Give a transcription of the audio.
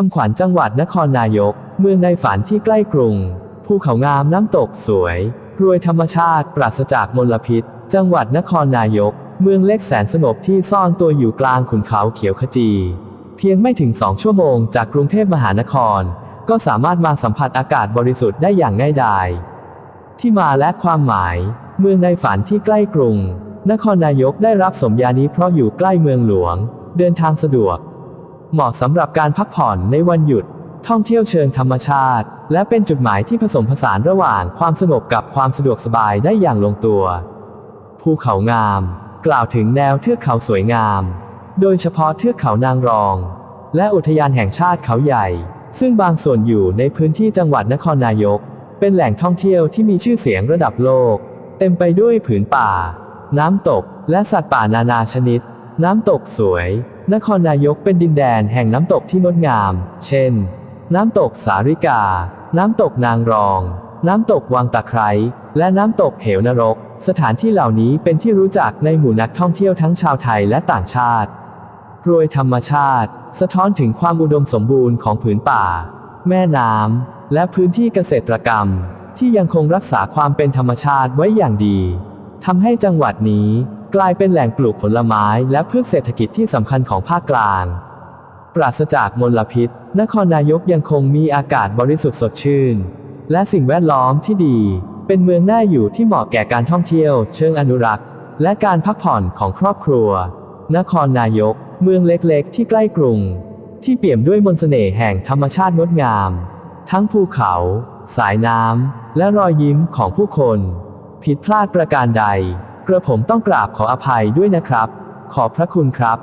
คำขวัญจังหวัดนครนายก เมืองในฝันที่ใกล้กรุง ภูเขางามน้ำตกสวย รวยธรรมชาติ ปราศจากมลพิษ จังหวัดนครนายก เมืองเล็กแสนสงบที่ซ่อนตัวอยู่กลางขุนเขาเขียวขจี เพียงไม่ถึงสองชั่วโมงจากกรุงเทพมหานคร ก็สามารถมาสัมผัสอากาศบริสุทธิ์ได้อย่างง่ายดาย ที่มาและความหมาย เมืองในฝันที่ใกล้กรุง นครนายกได้รับสมญานี้เพราะอยู่ใกล้เมืองหลวง เดินทางสะดวก เหมาะสำหรับการพักผ่อนในวันหยุด ท่องเที่ยวเชิงธรรมชาติ และเป็นจุดหมายที่ผสมผสานระหว่างความสงบกับความสะดวกสบายได้อย่างลงตัว ภูเขางาม กล่าวถึงแนวเทือกเขาสวยงาม โดยเฉพาะเทือกเขานางรอง และอุทยานแห่งชาติเขาใหญ่ ซึ่งบางส่วนอยู่ในพื้นที่จังหวัดนครนายก เป็นแหล่งท่องเที่ยวที่มีชื่อเสียงระดับโลก เต็มไปด้วยผืนป่า น้ำตก และสัตว์ป่านานาชนิด น้ำตกสวย นครนายกเป็นดินแดนแห่งน้ำตกที่งดงาม เช่น น้ำตกสาริกา น้ำตกนางรอง น้ำตกวังตะไคร้ และน้ำตกเหวนรก สถานที่เหล่านี้เป็นที่รู้จักในหมู่นักท่องเที่ยวทั้งชาวไทยและต่างชาติรวยธรรมชาติ สะท้อนถึงความอุดมสมบูรณ์ของผืนป่า แม่น้ำ และพื้นที่เกษตรกรรม ที่ยังคงรักษาความเป็นธรรมชาติไว้อย่างดีทำให้จังหวัดนี้ กลายเป็นแหล่งปลูกผลไม้และพืชเศรษฐกิจที่สำคัญของภาคกลาง ปราศจากมลพิษ นครนายกยังคงมีอากาศบริสุทธิ์สดชื่น และสิ่งแวดล้อมที่ดี เป็นเมืองน่าอยู่ที่เหมาะแก่การท่องเที่ยว เชิงอนุรักษ์ และการพักผ่อนของครอบครัว นครนายก เมืองเล็กๆ ที่ใกล้กรุง ที่เปี่ยมด้วยมนต์เสน่ห์แห่งธรรมชาติงดงาม ทั้งภูเขา สายน้ำและรอยยิ้มของผู้คน ผิดพลาดประการใด กระผมต้องกราบขออภัยด้วยนะครับ ขอบพระคุณครับ